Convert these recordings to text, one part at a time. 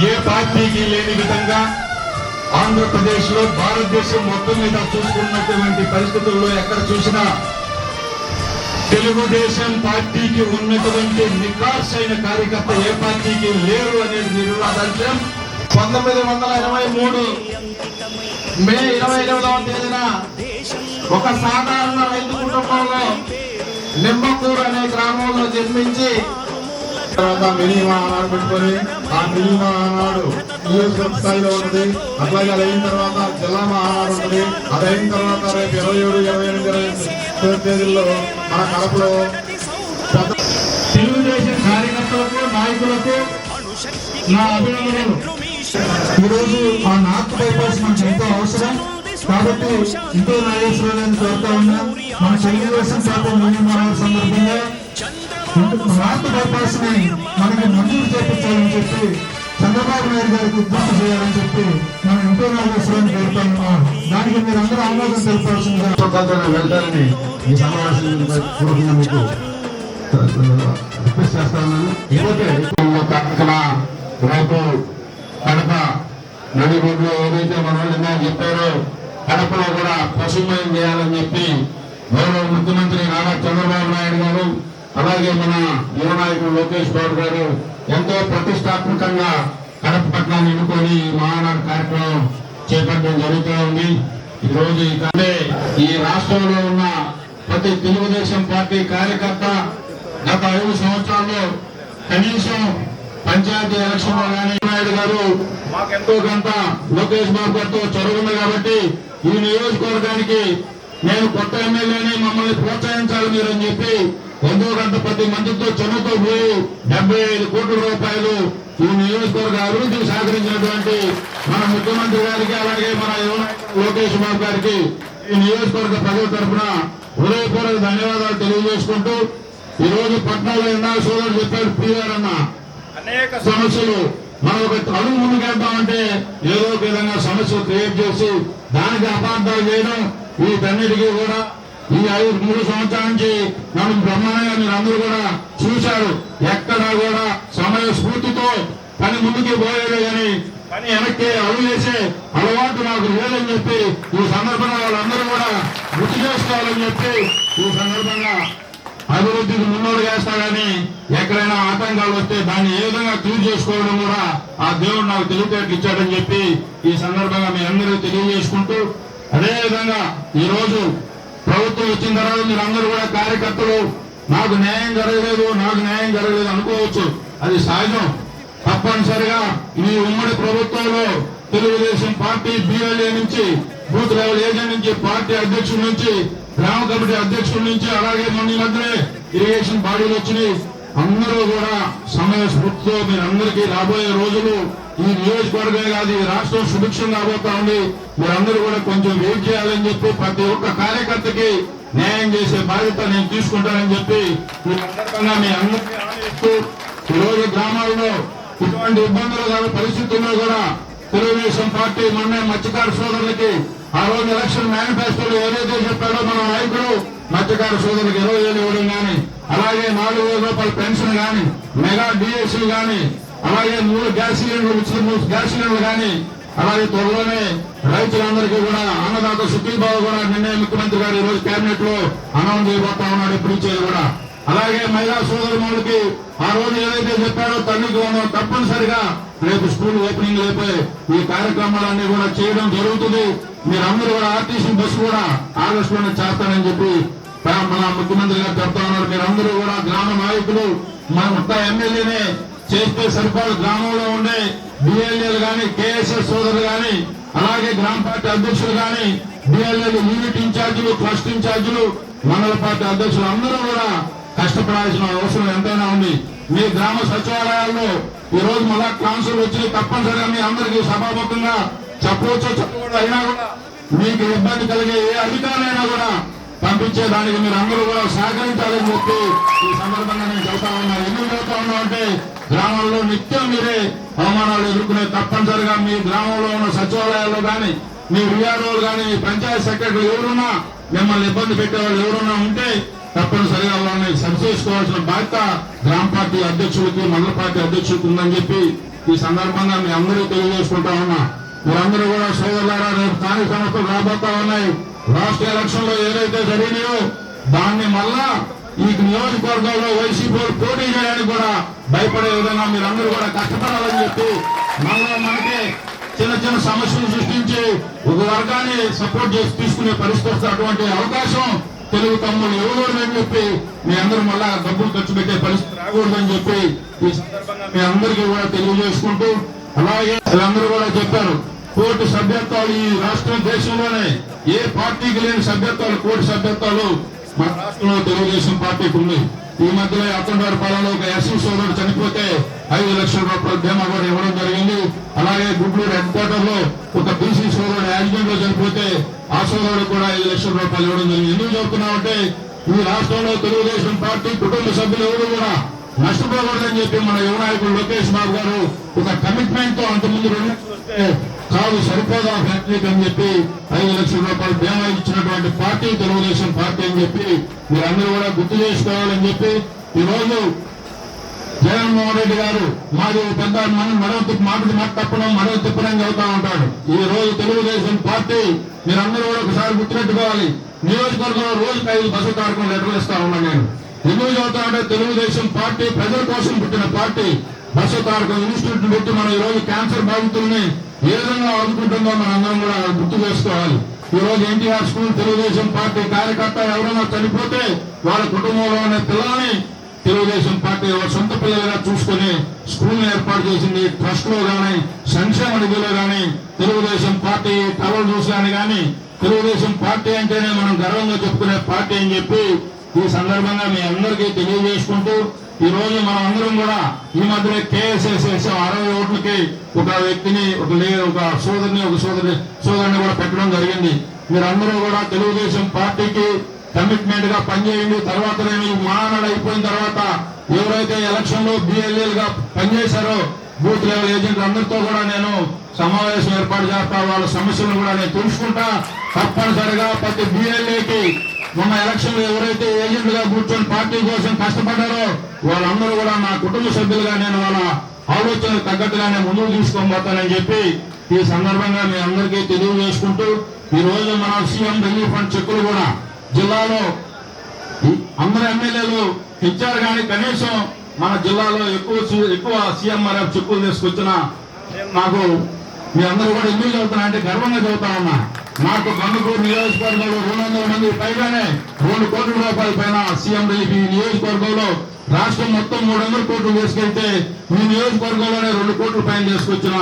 ఏ పార్టీకి లేని విధంగా ఆంధ్రప్రదేశ్లో భారతదేశం మొత్తం మీద చూసుకున్నటువంటి పరిస్థితుల్లో ఎక్కడ చూసినా తెలుగుదేశం పార్టీకి ఉన్నటువంటి నికాస్ అయిన కార్యకర్త ఏ పార్టీకి లేరు అనేది నిర్వాదాంశం. పంతొమ్మిది వందల ఇరవై మూడు మే ఇరవై ఎనిమిదవ తేదీన ఒక సాధారణ రైతు కుటుంబంలో నిమ్మకూరు అనే గ్రామంలో జన్మించి తర్వాత మినీ వాహనాలు పెట్టుకొని ఆ మినిమా ఆనాడు నియోజకవర్గ స్థాయిలో ఉంటుంది అట్లాగే అదైన తర్వాత జిల్లా మహానాడు ఉంటుంది అదైన తర్వాత రేపు ఇరవై ఏడు ఇరవై ఎనిమిది ఇరవై తొమ్మిది తేదీల్లో మన కడపలో తెలుగుదేశం కార్యకర్తలకు నాయకులకు నా అభినందనలు. ఈరోజు ఆ నార్త్ బైపాస్ మనకు ఎంతో అవసరం. కాబట్టి ఇంకో నాగేశ్వరరావు కోరుతా ఉన్నా. మన తెలుగుదేశం పార్టీ నిర్మాణ సందర్భంగా నార్త్ బైపాస్ని మనకి మంజూరు చేపించాలని చెప్పి చంద్రబాబు నాయుడు గారికి గుర్తు చేయాలని చెప్పి మనం ఇంకో నాగేశ్వరాన్ని కోరుతా దానికి మీరు అందరూ ఆమోదం తెలపాల్సిందిగా వెళ్తారని ఈ సమావేశం పూర్వకంగా మీకు రిక్వెస్ట్ చేస్తాను ఇకపోతే రేపు కడప నడిగొడ్లో ఏదైతే మన వాళ్ళు చెప్పారో కడపలో కూడా పశుమయం చేయాలని చెప్పి గౌరవ ముఖ్యమంత్రి నారా చంద్రబాబు నాయుడు గారు అలాగే మన యువ నాయకుడు లోకేష్ బాబు గారు ఎంతో ప్రతిష్టాత్మకంగా కడప పట్టణాన్ని ఎన్నుకొని ఈ మహానాడు కార్యక్రమం చేపట్టడం జరుగుతూ ఉంది. ఈరోజు రోజు ఈ రాష్ట్రంలో ఉన్న ప్రతి తెలుగుదేశం పార్టీ కార్యకర్త గత ఐదు సంవత్సరాల్లో కనీసం పంచాయతీ ఎలక్షన్లో కానీ నాయుడు గారు మాకెంతో కొంత లోకేష్ బాబు గారితో చొరవుంది కాబట్టి ఈ నియోజకవర్గానికి నేను కొత్త ఎమ్మెల్యేని మమ్మల్ని ప్రోత్సహించాలి మీరు అని చెప్పి ఎంతో కొంత ప్రతి మందితో చొరవతో పోయి డెబ్బై ఐదు కోట్ల రూపాయలు ఈ నియోజకవర్గ అభివృద్ధికి సహకరించినటువంటి మన ముఖ్యమంత్రి గారికి అలాగే మన లోకేష్ బాబు గారికి ఈ నియోజకవర్గ ప్రజల తరఫున హృదయపూర్వక ధన్యవాదాలు తెలియజేసుకుంటూ ఈ రోజు పట్నంలో ఇందాక సోదరుడు చెప్పాడు పిఆర్ అన్న అనేక సమస్యలు మనం ఒక అడుగు ముందుకెళ్తామంటే ఏదో ఒక విధంగా సమస్యలు క్రియేట్ చేసి దానికి అపార్థాలు చేయడం వీటన్నిటికీ కూడా ఈ ఐదు మూడు సంవత్సరాల నుంచి మనం బ్రహ్మాండంగా మీరు అందరూ కూడా చూశారు. ఎక్కడా కూడా సమయ స్ఫూర్తితో పని ముందుకు పోయేదే కానీ పని వెనక్కి అడుగు వేసే అలవాటు నాకు లేదని చెప్పి ఈ సందర్భంగా వాళ్ళందరూ కూడా గుర్తు చేసుకోవాలని చెప్పి ఈ సందర్భంగా అభివృద్ధికి ముందోడు చేస్తాడని ఎక్కడైనా ఆటంకాలు వస్తే దాన్ని ఏ విధంగా క్లీన్ చేసుకోవడం కూడా ఆ దేవుడు నాకు తెలివితేటలు ఇచ్చాడని చెప్పి ఈ సందర్భంగా మీ అందరూ తెలియజేసుకుంటూ అదేవిధంగా విధంగా ఈ రోజు ప్రభుత్వం వచ్చిన తర్వాత మీరు అందరూ కూడా కార్యకర్తలు నాకు న్యాయం జరగలేదు నాకు న్యాయం జరగలేదు అనుకోవచ్చు. అది సహజం. తప్పనిసరిగా ఈ ఉమ్మడి ప్రభుత్వంలో తెలుగుదేశం పార్టీ బిఎల్ఏ నుంచి బూత్ లెవెల్ ఏజెంట్ నుంచి పార్టీ అధ్యక్షుడి నుంచి గ్రామ కమిటీ అధ్యక్షుడి నుంచి అలాగే మొన్న మధ్యనే ఇరిగేషన్ బాడీలు వచ్చినాయి. అందరూ కూడా సమయ స్ఫూర్తితో మీరందరికీ రాబోయే రోజులు ఈ నియోజకవర్గమే కాదు ఈ రాష్ట్రం సుభిక్షం కాబోతా ఉంది. మీరందరూ కూడా కొంచెం వెయిట్ చేయాలని చెప్పి ప్రతి ఒక్క కార్యకర్తకి న్యాయం చేసే బాధ్యత నేను తీసుకుంటానని చెప్పి మీ అందరికీ ఈరోజు రోజు గ్రామాల్లో ఇటువంటి ఇబ్బందులు గల పరిస్థితుల్లో కూడా తెలుగుదేశం పార్టీ మొన్న మత్స్యకార సోదరులకి ఆ రోజు ఎలక్షన్ మేనిఫెస్టోలో ఏదైతే చెప్పాడో మన నాయకుడు మత్స్యకార సోదరులకు ఇరవై వేలు ఇవ్వడం కానీ అలాగే నాలుగు వేల రూపాయల పెన్షన్ కానీ మెగా డిఎస్సీ గాని అలాగే మూడు గ్యాస్ సిలిండర్లు ఉచిత గ్యాస్ సిలిండర్లు కానీ అలాగే త్వరలోనే రైతులందరికీ కూడా అన్నదాత సుఖీబాబు కూడా నిన్నే ముఖ్యమంత్రి గారు ఈ రోజు కేబినెట్లో అనౌన్స్ చేయబోతా ఉన్నాడు ఇప్పుడు ఇచ్చేది కూడా. అలాగే మహిళా సోదరులకి ఆ రోజు ఏదైతే చెప్పారో తల్లికి వందనం తప్పనిసరిగా రేపు స్కూల్ ఓపెనింగ్ లేపే ఈ కార్యక్రమాలన్నీ కూడా చేయడం జరుగుతుంది. మీరందరూ కూడా ఆర్టీసీ బస్సు కూడా ఆగస్టు లోనే చేస్తానని చెప్పి మన ముఖ్యమంత్రి గారు చెప్తా ఉన్నారు. మీరందరూ కూడా గ్రామ నాయకులు మన మొత్తం ఎమ్మెల్యేనే చేస్తే సరిపడ గ్రామంలో ఉండే బిఎల్ఏలు కానీ కేఎస్ఎస్ సోదరులు కానీ అలాగే గ్రామ పార్టీ అధ్యక్షులు కానీ బిఎల్ఏలు యూనిట్ ఇన్ఛార్జీలు ట్రస్ట్ ఇన్ఛార్జీలు మండల పార్టీ అధ్యక్షులు అందరూ కూడా కష్టపడాల్సిన అవసరం ఎంతైనా ఉంది. మీ గ్రామ సచివాలయాల్లో ఈ రోజు మళ్ళా కౌన్సిల్ వచ్చి తప్పనిసరిగా మీ అందరికీ సభాముఖంగా చెప్పవచ్చు. చెప్పకూడదు అయినా కూడా మీకు ఇబ్బంది కలిగే ఏ అధికారులైనా కూడా పంపించే దానికి మీరు అందరూ కూడా సహకరించాలని చెప్పి ఈ సందర్భంగా నేను చెబుతా ఉన్నాను ఎందుకు చెబుతా ఉన్నా అంటే గ్రామంలో నిత్యం మీరే అవమానాలు ఎదుర్కొనే తప్పనిసరిగా మీ గ్రామంలో ఉన్న సచివాలయాల్లో కానీ మీ విఆర్ఓలు కానీ మీ పంచాయత్ సెక్రటరీ ఎవరున్నా మిమ్మల్ని ఇబ్బంది పెట్టేవాళ్ళు ఎవరున్నా ఉంటే తప్పనిసరిగా వాళ్ళని సరిచేసుకోవాల్సిన బాధ్యత గ్రామ పార్టీ అధ్యక్షులకి మండల పార్టీ అధ్యక్షులకు ఉందని చెప్పి ఈ సందర్భంగా మీ అందరూ తెలియజేసుకుంటా ఉన్నా. మీరందరూ కూడా సోదరులారా స్థానిక సంస్థలు రాబోతా ఉన్నాయి. రాష్ట్ర ఎలక్షన్లో ఏదైతే జరిగినాయో దాన్ని మళ్ళా ఈ నియోజకవర్గంలో వైసీపీ పోటీ చేయడానికి కూడా భయపడే విధంగా మీరందరూ కూడా కష్టపడాలని చెప్పి మళ్ళా మనకి చిన్న చిన్న సమస్యలు సృష్టించి ఒక వర్గాన్ని సపోర్ట్ చేసి తీసుకునే పరిస్థితి అటువంటి అవకాశం తెలుగు తమ్ముడు ఎవరు అని చెప్పి మీ అందరూ మళ్ళా డబ్బులు ఖర్చు పెట్టే పరిస్థితి రాకూడదని చెప్పి ఈ సందర్భంగా మీ అందరికీ కూడా తెలియజేసుకుంటూ అలాగే అందరూ కూడా చెప్పారు. కోర్టు సభ్యత్వాలు ఈ రాష్ట్రం దేశంలోనే ఏ పార్టీకి లేని సభ్యత్వాలు కోర్టు సభ్యత్వాలు మన రాష్ట్రంలో తెలుగుదేశం పార్టీకి ఉన్నాయి. ఈ మధ్యలో అత్తగారి పాలనలో ఒక ఎస్సీ సోదరుడు చనిపోతే ఐదు లక్షల రూపాయల బీమా కూడా ఇవ్వడం జరిగింది. అలాగే గుడ్లూరు హెడ్ క్వార్టర్లో ఒక బీసీ సోదరుడు యాక్సిడెంట్లో చనిపోతే ఆ సోదరుడు కూడా ఐదు లక్షల రూపాయలు ఇవ్వడం జరిగింది. ఎందుకు చెప్తున్నామంటే ఈ రాష్ట్రంలో తెలుగుదేశం పార్టీ కుటుంబ సభ్యులు ఎవరు కూడా నష్టపోకూడదని చెప్పి మన యువ నాయకుడు లోకేష్ బాబు గారు ఒక కమిట్మెంట్తో అంతకుముందు రెండు కాదు సరిపోదా ఫ్యాక్టరీకి అని చెప్పి ఐదు లక్షల రూపాయలు బీమా ఇచ్చినటువంటి పార్టీ తెలుగుదేశం పార్టీ అని చెప్పి మీరందరూ కూడా గుర్తు చేసుకోవాలని చెప్పి ఈరోజు జగన్మోహన్ రెడ్డి గారు మాది పెద్ద మనం మరో తిప్పు మాట మాట తప్పడం మరో తిప్పడం చదువుతా ఉంటాడు. ఈ రోజు తెలుగుదేశం పార్టీ మీరందరూ కూడా ఒకసారి గుర్తుపెట్టుకోవాలి నియోజకవర్గంలో రోజుకి ఐదు బస్సు కార్యక్రమం లెటర్లు ఇస్తా ఉన్నాను నేను. ఎందుకు చదువుతా అంటే తెలుగుదేశం పార్టీ ప్రజల కోసం పుట్టిన పార్టీ. బస్సు ఇన్స్టిట్యూట్ పెట్టి మనం ఈరోజు రోజు క్యాన్సర్ బాధితుల్ని ఏ విధంగా ఆదుకుంటుందో మనం అందరం కూడా గుర్తు చేసుకోవాలి. ఈ రోజు ఎన్టీఆర్ స్కూల్ తెలుగుదేశం పార్టీ కార్యకర్త ఎవరైనా చనిపోతే వాళ్ళ కుటుంబంలో ఉన్న పిల్లల్ని తెలుగుదేశం పార్టీ వాళ్ళ సొంత పిల్లలుగా చూసుకుని స్కూల్ ఏర్పాటు చేసింది. ట్రస్ట్లో కానీ సంక్షేమ నిధిలో కానీ తెలుగుదేశం పార్టీ కళలు చూసాను కానీ తెలుగుదేశం పార్టీ అంటేనే మనం గర్వంగా చెప్పుకునే పార్టీ అని చెప్పి ఈ సందర్భంగా మీ అందరికీ తెలియజేసుకుంటూ ఈ రోజు మనం అందరం కూడా ఈ మధ్యనే కేఎస్ఎస్ వేసాం అరవై ఓట్లకి ఒక వ్యక్తిని ఒక లే ఒక సోదరిని ఒక సోదరి సోదరిని కూడా పెట్టడం జరిగింది. మీరందరూ కూడా తెలుగుదేశం పార్టీకి కమిట్మెంట్గా పనిచేయండి. తర్వాత నేను మహానాడు అయిపోయిన తర్వాత ఎవరైతే ఎలక్షన్లో బిఎల్ఏలుగా పనిచేశారో బూత్ లెవెల్ ఏజెంట్ అందరితో కూడా నేను సమావేశం ఏర్పాటు చేస్తా వాళ్ళ సమస్యలను కూడా నేను తెలుసుకుంటా. తప్పనిసరిగా ప్రతి బిఎల్ఏకి మొన్న ఎలక్షన్లో ఎవరైతే ఏజెంట్గా కూర్చొని పార్టీ కోసం కష్టపడ్డారో వాళ్ళందరూ కూడా నా కుటుంబ సభ్యులుగా నేను వాళ్ళ ఆలోచనకు తగ్గట్టుగానే ముందుకు తీసుకొని పోతానని చెప్పి ఈ సందర్భంగా మీ అందరికీ తెలియజేసుకుంటూ ఈ రోజు మన సీఎం రిలీఫ్ ఫండ్ చెక్కులు కూడా జిల్లాలో అందరు ఎమ్మెల్యేలు ఇచ్చారు కానీ కనీసం మన జిల్లాలో ఎక్కువ ఎక్కువ సీఎంఆర్ఎఫ్ చెక్కులు తీసుకొచ్చిన నాకు మీ అందరూ కూడా ఎందుకు చదువుతున్నా అంటే గర్వంగా చదువుతా ఉన్నా. నాకు కందుకూరు నియోజకవర్గంలో రెండు వందల మంది పైగానే రెండు కోట్ల రూపాయల పైన సీఎం రిలీఫ్ ఈ నియోజకవర్గంలో రాష్ట్రం మొత్తం మూడు వందల కోట్లు తీసుకెళ్తే మీ నియోజకవర్గంలోనే రెండు కోట్ల పైన తీసుకొచ్చిన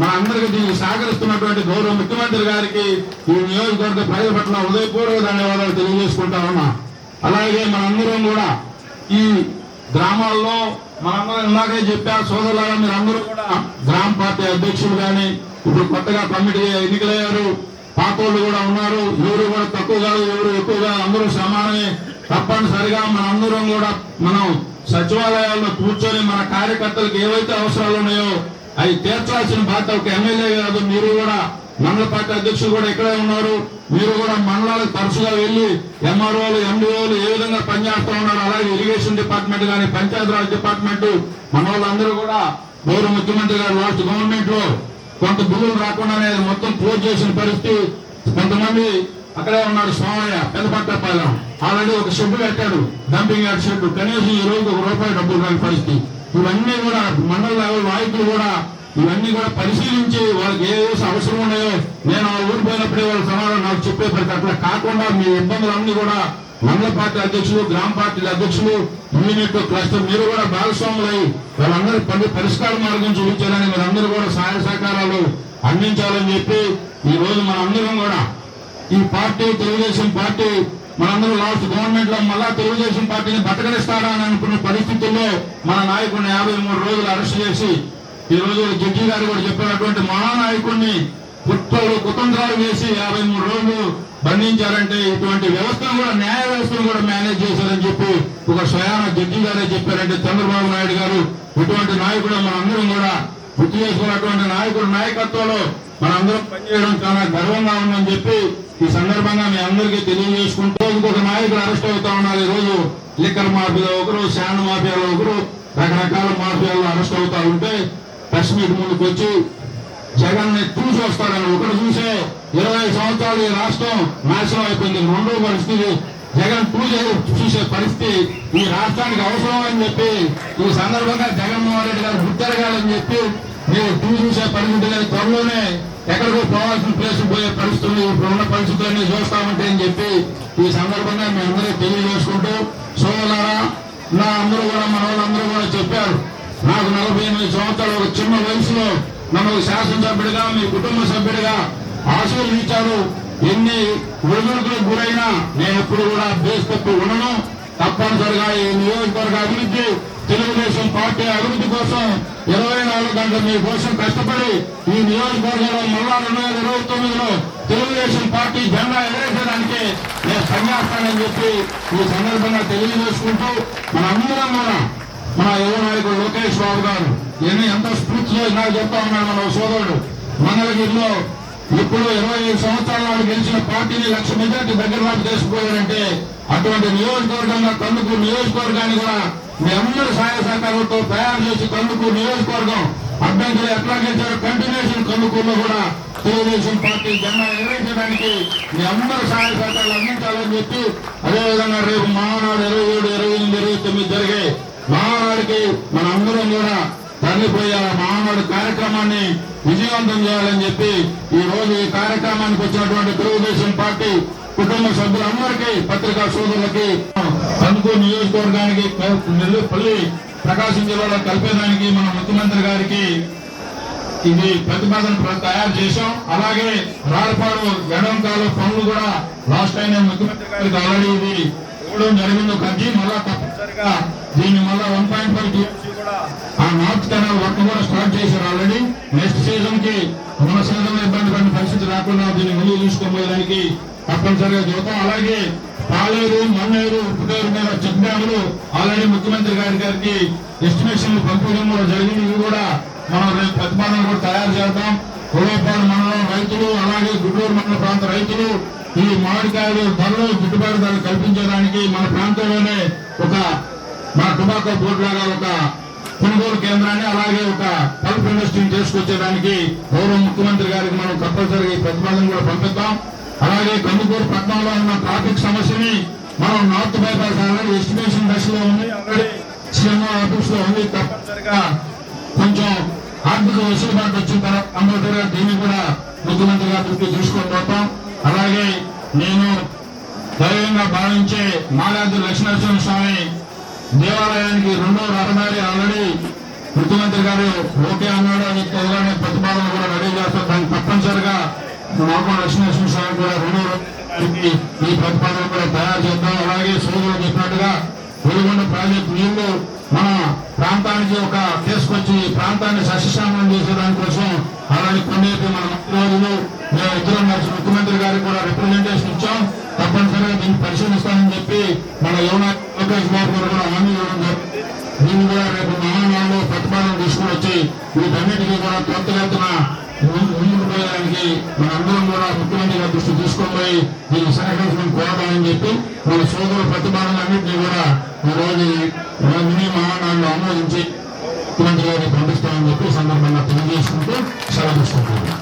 మా అందరికీ దీనికి సహకరిస్తున్నటువంటి గౌరవ ముఖ్యమంత్రి గారికి ఈ నియోజకవర్గ ప్రజల పట్ల హృదయపూర్వక ధన్యవాదాలు తెలియజేసుకుంటా ఉన్నా అలాగే మనందరం కూడా ఈ గ్రామాల్లో మనందరం ఇలాగే చెప్పారు సోదరులారా మీరు అందరూ కూడా గ్రామ పార్టీ అధ్యక్షులు కానీ ఇప్పుడు కొత్తగా కమిటీ ఎన్నికలయ్యారు. పాపోళ్ళు కూడా ఉన్నారు. ఎవరు కూడా తక్కువ కాదు ఎవరు ఎక్కువగా అందరూ సమానమే. తప్పనిసరిగా మనందరం కూడా మనం సచివాలయాల్లో కూర్చొని మన కార్యకర్తలకు ఏవైతే అవసరాలు ఉన్నాయో అవి తీర్చాల్సిన బాధ్యత ఒక ఎమ్మెల్యే కాదు మీరు కూడా మండల పార్టీ అధ్యక్షులు కూడా ఇక్కడే ఉన్నారు. మీరు కూడా మండలాలకు తరచుగా వెళ్ళి ఎంఆర్ఓలు ఎండిఓలు ఏ విధంగా పనిచేస్తూ ఉన్నారు అలాగే ఇరిగేషన్ డిపార్ట్మెంట్ కానీ పంచాయతీరాజ్ డిపార్ట్మెంట్ మన వాళ్ళందరూ కూడా గౌరవ ముఖ్యమంత్రి గారు లాస్ట్ గవర్నమెంట్లో కొంత బిల్లులు రాకుండానే మొత్తం క్లోజ్ చేసిన పరిస్థితి. కొంతమంది అక్కడే ఉన్నాడు స్వామయ్య పెద్దపట్టపాలెం ఆల్రెడీ ఒక షెడ్ పెట్టాడు డంపింగ్ యార్డ్ షెడ్ కనీసం ఈ రోజు ఒక రూపాయి డబ్బులు రాని పరిస్థితి. ఇవన్నీ కూడా మండల లెవెల్ నాయకులు కూడా ఇవన్నీ కూడా పరిశీలించి వాళ్ళకి ఏ అవసరం ఉన్నాయో నేను ఆ ఊరు పోయినప్పుడే వాళ్ళ సమాధానం నాకు చెప్పే ప్రతి అట్లా కాకుండా మీ ఇబ్బందులన్నీ కూడా మండల పార్టీ అధ్యక్షులు గ్రామ పార్టీల అధ్యక్షులు యూనిట్ క్లస్టర్ మీరు కూడా భాగస్వాములై వాళ్ళందరూ పని పరిష్కార మార్గం చూపించాలని మీరందరూ కూడా సహాయ సహకారాలు అందించాలని చెప్పి ఈ రోజు మనందరం కూడా ఈ పార్టీ తెలుగుదేశం పార్టీ మనందరూ లాస్ట్ గవర్నమెంట్లో మళ్ళా తెలుగుదేశం పార్టీని బతకనిస్తారా అని అనుకున్న పరిస్థితుల్లో మన నాయకుడిని యాభై మూడు రోజులు అరెస్ట్ చేసి ఈ రోజు జడ్జి గారు కూడా చెప్పినటువంటి మహానాయకుడిని కుట్రలు కుతంత్రాలు వేసి యాభై మూడు రోజులు బంధించారంటే ఇటువంటి వ్యవస్థను కూడా న్యాయ వ్యవస్థను కూడా మేనేజ్ చేశారని చెప్పి ఒక స్వయాన జడ్జి గారే చెప్పారంటే చంద్రబాబు నాయుడు గారు ఇటువంటి నాయకుడు మనందరం కూడా గుర్తు చేసుకున్నటువంటి నాయకుడు నాయకత్వంలో మనందరం పనిచేయడం చాలా గర్వంగా ఉందని చెప్పి ఈ సందర్భంగా మీ అందరికీ తెలియజేసుకుంటూ ఇంకొక నాయకుడు అరెస్ట్ అవుతా ఉన్నారు ఈ రోజు లిక్కర్ మాఫియాలో ఒకరు శాండ్ మాఫియాలో ఒకరు రకరకాల మాఫియాలో అరెస్ట్ అవుతా ఉంటే ప్రెస్ మీట్ ముందుకు వచ్చి జగన్ని చూసి వస్తారని ఒకరు చూసే ఇరవై సంవత్సరాలు ఈ రాష్ట్రం నాశనం అయిపోయింది. రెండో పరిస్థితి. జగన్ టూ చూసే పరిస్థితి ఈ రాష్ట్రానికి అవసరం అని చెప్పి ఈ సందర్భంగా జగన్మోహన్ రెడ్డి గారు గుర్తెరగాలని చెప్పి మీరు టూ చూసే పరిస్థితి లేదు. త్వరలోనే ఎక్కడికో పోవాల్సిన ప్లేస్ పోయే పరిస్థితులు ఇప్పుడు ఉన్న పరిస్థితులన్నీ చూస్తామంటే అని చెప్పి ఈ సందర్భంగా మీ అందరూ తెలియజేసుకుంటూ సోదరా నా అందరూ కూడా మన వాళ్ళందరూ కూడా చెప్పారు. నాకు నలభై ఎనిమిది సంవత్సరాలు ఒక చిన్న వయసులో నన్ను శాసనసభ్యుడిగా మీ కుటుంబ సభ్యుడిగా ఆశీర్వదించారు. ఎన్ని ఒడిదుడుకులకు గురైనా నేను ఎప్పుడు కూడా దేశపట్టు ఉండను. తప్పనిసరిగా ఈ నియోజకవర్గ అభివృద్ధి తెలుగుదేశం పార్టీ అభివృద్ధి కోసం ఇరవై నాలుగు గంటలు మీ కోసం కష్టపడి ఈ నియోజకవర్గంలో మళ్ళా రెండు వేల ఇరవై తొమ్మిదిలో తెలుగుదేశం పార్టీ జెండా ఎగరేసేదానికి నేను సన్యాస్తానని చెప్పి ఈ సందర్భంగా తెలియజేసుకుంటూ మన అందరం కూడా మన యువ నాయకుడు లోకేష్ బాబు గారు ఎన్ని ఎంత స్ఫూర్తిలో నాకు చెప్తా ఉన్నాడు మన సోదరుడు మంగళగిరిలో ఇప్పుడు ఇరవై ఐదు సంవత్సరాల నాడు గెలిచిన పార్టీని లక్ష మెజార్టీ దగ్గర వాటి చేసుకుపోయారంటే అటువంటి నియోజకవర్గంగా కందుకు నియోజకవర్గాన్ని కూడా మీ అందరి సహాయ సహకారంతో తయారు చేసి కందుకు నియోజకవర్గం అభ్యర్థులు ఎట్లా గెలిచారో కంటిన్యూషన్ కందుకూరులో కూడా తెలుగుదేశం పార్టీ జెండా ఎగరేయించడానికి మీ అందరి సహాయ సహకారాలు అందించాలని చెప్పి అదేవిధంగా రేపు మహానాడు ఇరవై ఏడు ఇరవై ఎనిమిది ఇరవై తొమ్మిది జరిగే మహానాడికి మనందరం కూడా తరలిపోయే ఆ కార్యక్రమాన్ని విజయవంతం చేయాలని చెప్పి ఈ రోజు ఈ కార్యక్రమానికి వచ్చినటువంటి తెలుగుదేశం పార్టీ కుటుంబ సభ్యులందరికీ పత్రికా సోదరులకి కందుకూరు నియోజకవర్గానికి పల్లి ప్రకాశం జిల్లాలో కలిపేదానికి మన ముఖ్యమంత్రి గారికి ఇది ప్రతిపాదన తయారు చేశాం. అలాగే రాడపాడు ఎడంకాలు పనులు కూడా లాస్ట్ టైం ముఖ్యమంత్రి గారికి ఆల్రెడీ ఇది ఇవ్వడం జరిగింది. ఒక మళ్ళా తప్పనిసరిగా దీన్ని మళ్ళా వన్ పాయింట్ ఫైవ్ కూడా నార్త్ కెనాల్ వర్క్ కూడా స్టార్ట్ చేశారు ఆల్రెడీ. నెక్స్ట్ సీజన్కి మన సీజన్ ఇబ్బంది పడిన పరిస్థితి రాకుండా దీన్ని ముందు చూసుకోబోయడానికి తప్పనిసరిగా చూద్దాం. అలాగే పాలేరు మన్నేరు ఉప్పుటేరు మీద చెక్ డ్యాములు ఆల్రెడీ ముఖ్యమంత్రి గారి గారికి ఎస్టిమేషన్లు పంపించడం కూడా జరిగింది. ఇవి కూడా మనం రేపు ప్రతిపాదన కూడా తయారు చేద్దాం. కులపాడు మండలం రైతులు అలాగే గుంటూరు మండల ప్రాంత రైతులు ఈ మామిడికాయలు ధరలు గిట్టుబాటు ధరలు కల్పించడానికి మన ప్రాంతంలోనే ఒక మన టొబాకో బోర్డు లాగా ఒక కొనుగోలు కేంద్రాన్ని అలాగే ఒక పల్ప్ ఇండస్ట్రీని తీసుకొచ్చేదానికి గౌరవ ముఖ్యమంత్రి గారికి మనం కంపల్సరీ ఈ ప్రతిపాదన కూడా పంపిద్దాం. అలాగే కందుకూరు పట్టణంలో ఉన్న ట్రాఫిక్ సమస్యని మనం నార్త్ బైపాస్ ఆల్రెడీ ఎస్టిమేషన్ దశలో ఉంది. ఆల్రెడీ సీఎంఓ ఆఫీస్లో ఉంది. తప్పనిసరిగా కొంచెం ఆర్థిక వెసులుబాటు వచ్చిన తర్వాత కంపల్సరిగా దీన్ని కూడా ముఖ్యమంత్రి గారి దృష్టికి తీసుకొని పోతాం. అలాగే నేను దైవంగా భావించే మాలాది లక్ష్మీనరసింహ స్వామి దేవాలయానికి రెండో రహదారి ఆల్రెడీ ముఖ్యమంత్రి గారు ఓకే అన్నాడు అని త్వరగానే ప్రతిపాదన కూడా రెడీ చేస్తారు. దానికి తప్పనిసరిగా మాకు లక్ష్మీనరసింహ స్వామి కూడా రెండో ఈ ప్రతిపాదన కూడా తయారు చేద్దాం. అలాగే సోదరులు చెప్పినట్టుగా వెలుగొండ ప్రాజెక్టు నీళ్ళు మన ప్రాంతానికి ఒక తీసుకొచ్చి ప్రాంతాన్ని సస్యశామనం చేసే దానికోసం అలాగే కొండేపి మన మంత్రివర్యులు మేము ఇద్దరం కలిసి ముఖ్యమంత్రి గారికి కూడా రిప్రజెంటేషన్ ఇచ్చాం. తప్పనిసరిగా దీన్ని పరిశీలిస్తామని చెప్పి మన యువన లోకేష్ బాబు గారు కూడా హామీ ఇవ్వడం జరిగింది దీన్ని కూడా రేపు మహానాడులో ప్రతిపాదన తీసుకుని వచ్చి వీటన్నిటికీ కూడా త్వరితగతిన ముందు- ముందుకు పోయడానికి మనందరం కూడా ముఖ్యమంత్రి గారి దృష్టి తీసుకొని పోయి దీన్ని సహకరించడం కోరదామని చెప్పి మన సోదరుల ప్రతిపాదనలన్నింటినీ కూడా ఈరోజు మినీ మహానాడులో ఆమోదించి ముఖ్యమంత్రి గారిని పంపిస్తామని చెప్పి సందర్భంగా తెలియజేసుకుంటూ సెలవు తీసుకుంటున్నాను.